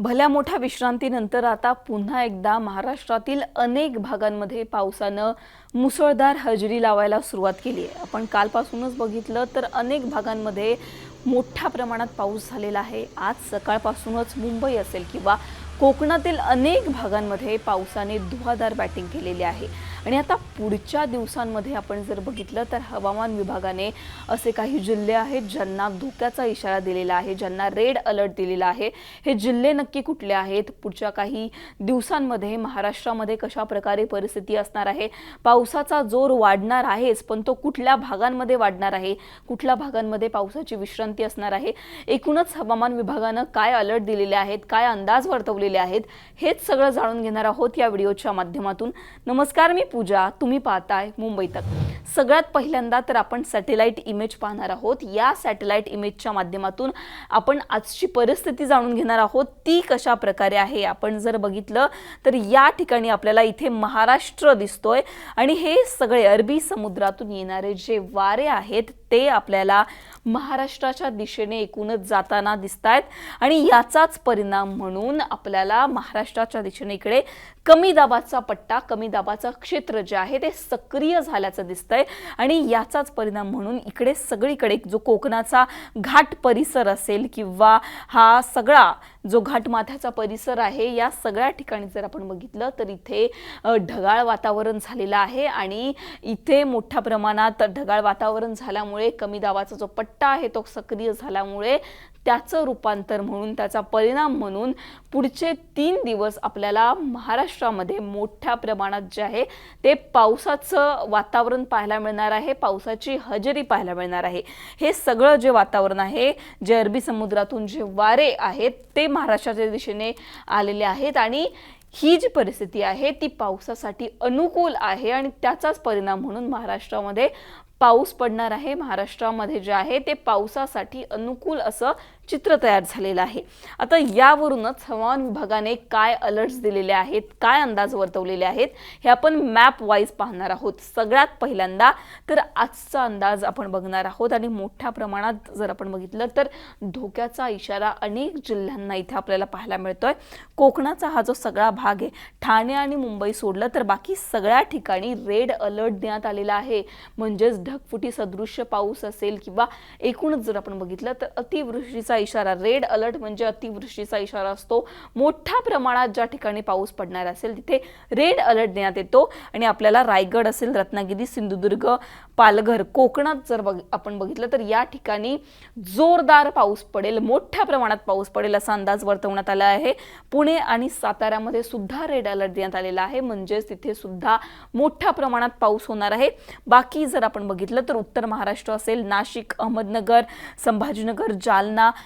भल्या मोठ्या विश्रांतीनंतर आता पुन्हा एकदा महाराष्ट्रातील अनेक भागांमध्ये पावसानं मुसळधार हजेरी लावायला सुरुवात केली आहे. आपण कालपासूनच बघितलं तर अनेक भागांमध्ये मोठ्या प्रमाणात पाऊस झालेला आहे. आज सकाळपासूनच मुंबई असेल किंवा कोकणातील अनेक भागांमध्ये पावसाने धुवाधार बॅटिंग केलेली आहे. आणि आता पुढच्या दिवसांमध्ये आपण जर बघितलं तर हवामान विभागाने असे काही जिल्हे आहेत ज्यांना धोक्याचा इशारा दिलेला आहे ज्यांना रेड अलर्ट दिलेला आहे. हे जिल्हे नक्की कुठले आहेत? पुढच्या काही दिवसांमध्ये महाराष्ट्रामध्ये कशा प्रकारे परिस्थिती असणार आहे? पावसाचा जोर वाढणार आहेच पण तो कुठल्या भागांमध्ये वाढणार आहे? कुठल्या भागांमध्ये पावसाची विश्रांती असणार आहे? एकूणच हवामान विभागानं काय अलर्ट दिलेले आहेत? काय अंदाज वर्तवलेले आहेत? हेच सगळं जाणून घेणार आहोत या व्हिडिओच्या माध्यमातून. नमस्कार मी पूजा तुम्ही पाहताय मुंबई तक सगळ्यात पहिल्यांदा तर आपण सॅटेलाइट इमेज पाहणार आहोत. या सॅटेलाइट इमेजच्या माध्यमातून आपण आजची परिस्थिती जाणून घेणार आहोत. ती कशा प्रकारे आहे आपण जर बघितलं तर या ठिकाणी आपल्याला इथे महाराष्ट्र दिसतोय. आणि हे सगळे अरबी समुद्रातून येणारे जे वारे आहेत ते आपल्याला महाराष्ट्राच्या दिशेने एकूणच जाताना दिसत आहेत आणि याचाच परिणाम म्हणून आपल्याला महाराष्ट्राच्या दिशेने इकडे कमी दाबाचा पट्टा कमी दाबाचं क्षेत्र जे आहे ते सक्रिय झाल्याचं दिसतंय. आणि याचाच परिणाम म्हणून इकडे सगळीकडे जो कोकणाचा घाट परिसर असेल किंवा हा सगळा जो घाटमाथ्याचा परिसर आहे या सगळ्या ठिकाणी जर आपण बघितलं तर इथे ढगाळ वातावरण झालेलं आहे आणि इथे मोठ्या प्रमाणात ढगाळ वातावरण झाल्यामुळे कमी दाबाचा जो पट्टा आहे तो सक्रिय झाल्यामुळे त्याचं रूपांतर म्हणून त्याचा परिणाम म्हणून पुढचे तीन दिवस आपल्याला महाराष्ट्रामध्ये मोठ्या प्रमाणात जे आहे ते पावसाचं वातावरण पाहायला मिळणार आहे पावसाची हजेरी पाहायला मिळणार आहे. हे सगळं जे वातावरण आहे जे अरबी समुद्रातून जे वारे आहेत ते महाराष्ट्राच्या दिशेने आलेले आहेत आणि ही जी परिस्थिती आहे ती पावसासाठी अनुकूल आहे आणि त्याचाच परिणाम म्हणून महाराष्ट्रामध्ये पाऊस पडणार आहे. महाराष्ट्रामध्ये जे आहे ते पावसासाठी अनुकूल असं चित्र तयार झालेलं आहे. आता यावरूनच हवामान विभागाने काय अलर्ट्स दिलेले आहेत काय अंदाज वर्तवलेले आहेत हे आपण मॅप वाईज पाहणार आहोत. सगळ्यात पहिल्यांदा तर आजचा अंदाज आपण बघणार आहोत आणि मोठ्या प्रमाणात जर आपण बघितलं तर धोक्याचा इशारा अनेक जिल्ह्यांना इथे आपल्याला पाहायला मिळतोय. कोकणाचा हा जो सगळा भाग आहे ठाणे आणि मुंबई सोडलं तर बाकी सगळ्या ठिकाणी रेड अलर्ट देण्यात आलेला आहे. म्हणजेच ढगफुटी सदृश्य पाऊस असेल किंवा एकूणच जर आपण बघितलं तर अतिवृष्टीचा इशारा. रेड अलर्ट म्हणजे अतिवृष्टीचा इशारा असतो. मोठ्या प्रमाणात ज्या ठिकाणी पाऊस पडणार असेल तिथे रेड अलर्ट देण्यात येतो. आणि आपल्याला रायगड असेल रत्नागिरी सिंधुदुर्ग पालघर कोकणात जर बघ आपण बघितलं तर या ठिकाणी जोरदार पाऊस पडेल. मोठ्या प्रमाणात पाऊस पडेल असा अंदाज वर्तवण्यात आला आहे. पुणे आणि साताऱ्यामध्ये सुद्धा रेड अलर्ट देण्यात आलेला आहे. म्हणजेच तिथे सुद्धा मोठ्या प्रमाणात पाऊस होणार आहे. बाकी जर आपण बघितलं तर उत्तर महाराष्ट्र असेल नाशिक अहमदनगर संभाजीनगर जालना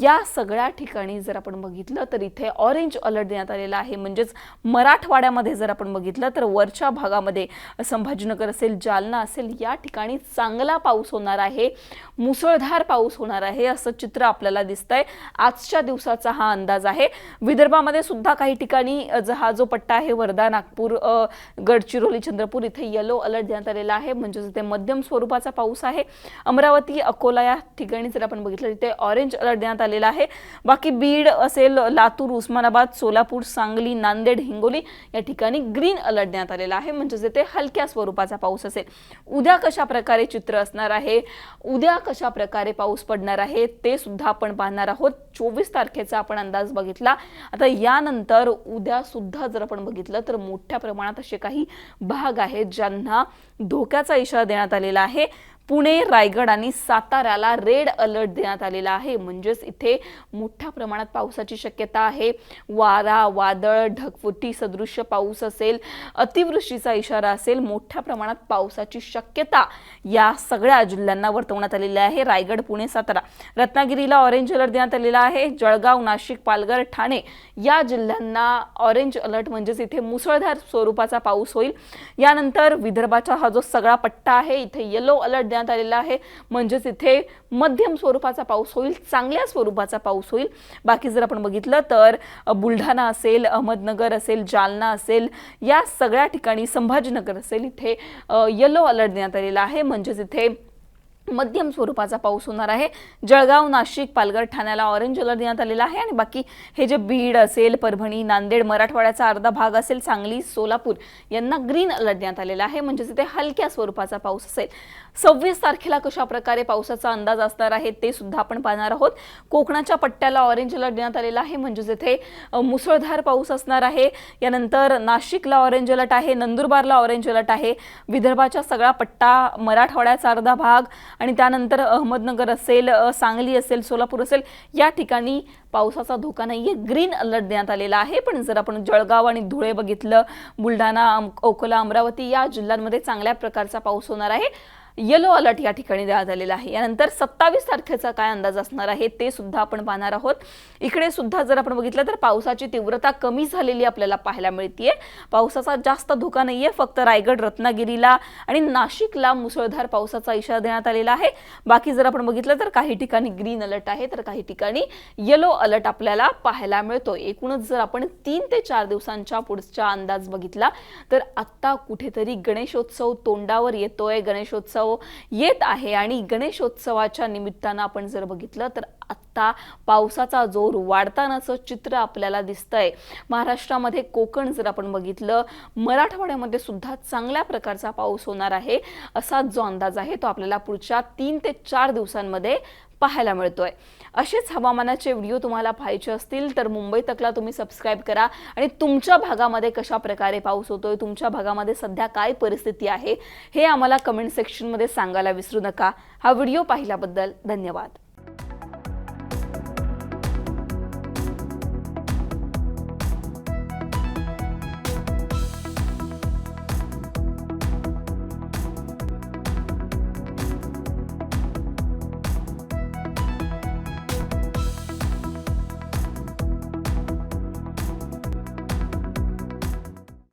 या सगळ्या ठिकाणी जर आपण बघितलं तर इथे ऑरेंज अलर्ट देण्यात आलेला आहे. म्हणजेच मराठवाड्यामध्ये जर आपण बघितलं तर वरच्या भागामध्ये संभाजीनगर असेल जालना असेल या ठिकाणी चांगला पाऊस होणार आहे. मुसळधार पाऊस होणार आहे असं चित्र आपल्याला दिसतंय. आजच्या दिवसाचा हा अंदाज आहे. विदर्भामध्ये सुद्धा काही ठिकाणी ज- हा जो पट्टा आहे वर्धा नागपूर गडचिरोली चंद्रपूर इथे येलो अलर्ट देण्यात आलेला आहे. म्हणजेच इथे मध्यम स्वरूपाचा पाऊस आहे. अमरावती अकोला या ठिकाणी जर आपण बघितलं तिथे ऑरेंज अलर्ट देण्यात आलेला आहे. बाकी बीड असेल लातूर उस्मानाबाद सोलापूर सांगली नांदेड हिंगोली या ठिकाणी ग्रीन अलर्ट देण्यात आलेला आहे. म्हणजे जेथे हलक्या स्वरूपाचा पाऊस असेल. उद्या कशा प्रकारे चित्र असणार आहे? उद्या कशा प्रकारे पाऊस पडणार आहे? ते सुद्धा आपण पाहणार आहोत. चोवीस तारखेचा आपण अंदाज बघितला. आता यानंतर उद्या सुद्धा जर आपण बघितलं तर मोठ्या प्रमाणात असे काही भाग आहेत ज्यांना धोक्याचा इशारा देण्यात आलेला आहे. पुणे रायगड आणि साताऱ्याला रेड अलर्ट देण्यात आलेला आहे. म्हणजेच इथे मोठ्या प्रमाणात पावसाची शक्यता आहे. वारा वादळ ढगफुटी सदृश्य पाऊस असेल अतिवृष्टीचा इशारा असेल मोठ्या प्रमाणात पावसाची शक्यता या सगळ्या जिल्ह्यांना वर्तवण्यात आलेली आहे. रायगड पुणे सातारा रत्नागिरीला ऑरेंज अलर्ट देण्यात आलेला आहे. जळगाव नाशिक पालघर ठाणे या जिल्ह्यांना ऑरेंज अलर्ट म्हणजेच इथे मुसळधार स्वरूपाचा पाऊस होईल. यानंतर विदर्भाचा हा जो सगळा पट्टा आहे इथे येलो अलर्ट देण्यात आलेला आहे. म्हणजेच इथे मध्यम स्वरूपाचा पाऊस होईल चांगल्या स्वरूपाचा पाऊस होईल. बाकी जर आपण बघितलं तर बुलढाणा असेल अहमदनगर असेल जालना असेल या सगळ्या ठिकाणी संभाजीनगर असेल इथे येलो अलर्ट देण्यात आलेला आहे. म्हणजेच इथे मध्यम स्वरूपाचा पाऊस होणार आहे. जळगाव नाशिक पालघर ठाण्याला ऑरेंज अलर्ट देण्यात आलेला आहे. आणि बाकी हे जे बीड असेल परभणी नांदेड मराठवाड्याचा अर्धा भाग असेल सांगली सोलापूर यांना ग्रीन अलर्ट देण्यात आलेला आहे. म्हणजे तिथे हलक्या स्वरूपाचा पाऊस असेल. सव्वीस तारखेला कशा प्रकारे पावसाचा अंदाज असणार आहे ते सुद्धा आपण पाहणार आहोत. कोकणाच्या पट्ट्याला ऑरेंज अलर्ट देण्यात आलेला आहे. म्हणजे जिथे मुसळधार पाऊस असणार आहे. यानंतर नाशिकला ऑरेंज अलर्ट आहे नंदुरबारला ऑरेंज अलर्ट आहे. विदर्भाच्या सगळा पट्टा मराठवाड्याचा अर्धा भाग आणि त्यानंतर अहमदनगर असेल सांगली असेल सोलापूर असेल या ठिकाणी पावसाचा धोका नाही आहे ग्रीन अलर्ट देण्यात आलेला आहे. पण जर आपण जळगाव आणि धुळे बघितलं बुलढाणा अम- अकोला अमरावती या जिल्ह्यांमध्ये चांगल्या प्रकारचा पाऊस होणार आहे. येलो अलर्ट या ठिकाणी देण्यात आलेला आहे. यानंतर सत्तावीस तारखेचा काय अंदाज असणार आहे ते सुद्धा आपण पाहणार आहोत. इकडे सुद्धा जर आपण बघितलं तर पावसाची तीव्रता कमी झालेली आपल्याला पाहायला मिळतीये. पावसाचा जास्त धोका नाहीये फक्त रायगड रत्नागिरीला आणि नाशिकला मुसळधार पावसाचा इशारा देण्यात आलेला आहे. बाकी जर आपण बघितलं तर काही ठिकाणी ग्रीन अलर्ट आहे तर काही ठिकाणी येलो अलर्ट आपल्याला पाहायला मिळतो एकूणच जर आपण तीन ते चार दिवसांच्या पुढचा अंदाज बघितला तर आत्ता कुठेतरी गणेशोत्सव तोंडावर येतोय. गणेशोत्सव येत आहे आणि गणेशोत्सवाच्या निमित्तानं आपण जर बघितलं तर आत्ता पावसाचा जोर वाढतानाचं चित्र आपल्याला दिसतंय. महाराष्ट्रामध्ये कोकण जर आपण बघितलं मराठवाड्यामध्ये सुद्धा चांगल्या प्रकारचा पाऊस होणार आहे असा जो अंदाज आहे तो आपल्याला पुढच्या तीन ते चार दिवसांमध्ये पाहायला मिळतोय. असेच हवामानाचे व्हिडिओ तुम्हाला पाहायचे असतील तर मुंबई तकला तुम्ही सबस्क्राईब करा आणि तुमच्या भागामध्ये कशा प्रकारे पाऊस होतोय तुमच्या भागामध्ये सध्या काय परिस्थिती आहे हे आम्हाला कमेंट सेक्शनमध्ये सांगायला विसरू नका. हा व्हिडिओ पाहिल्याबद्दल धन्यवाद.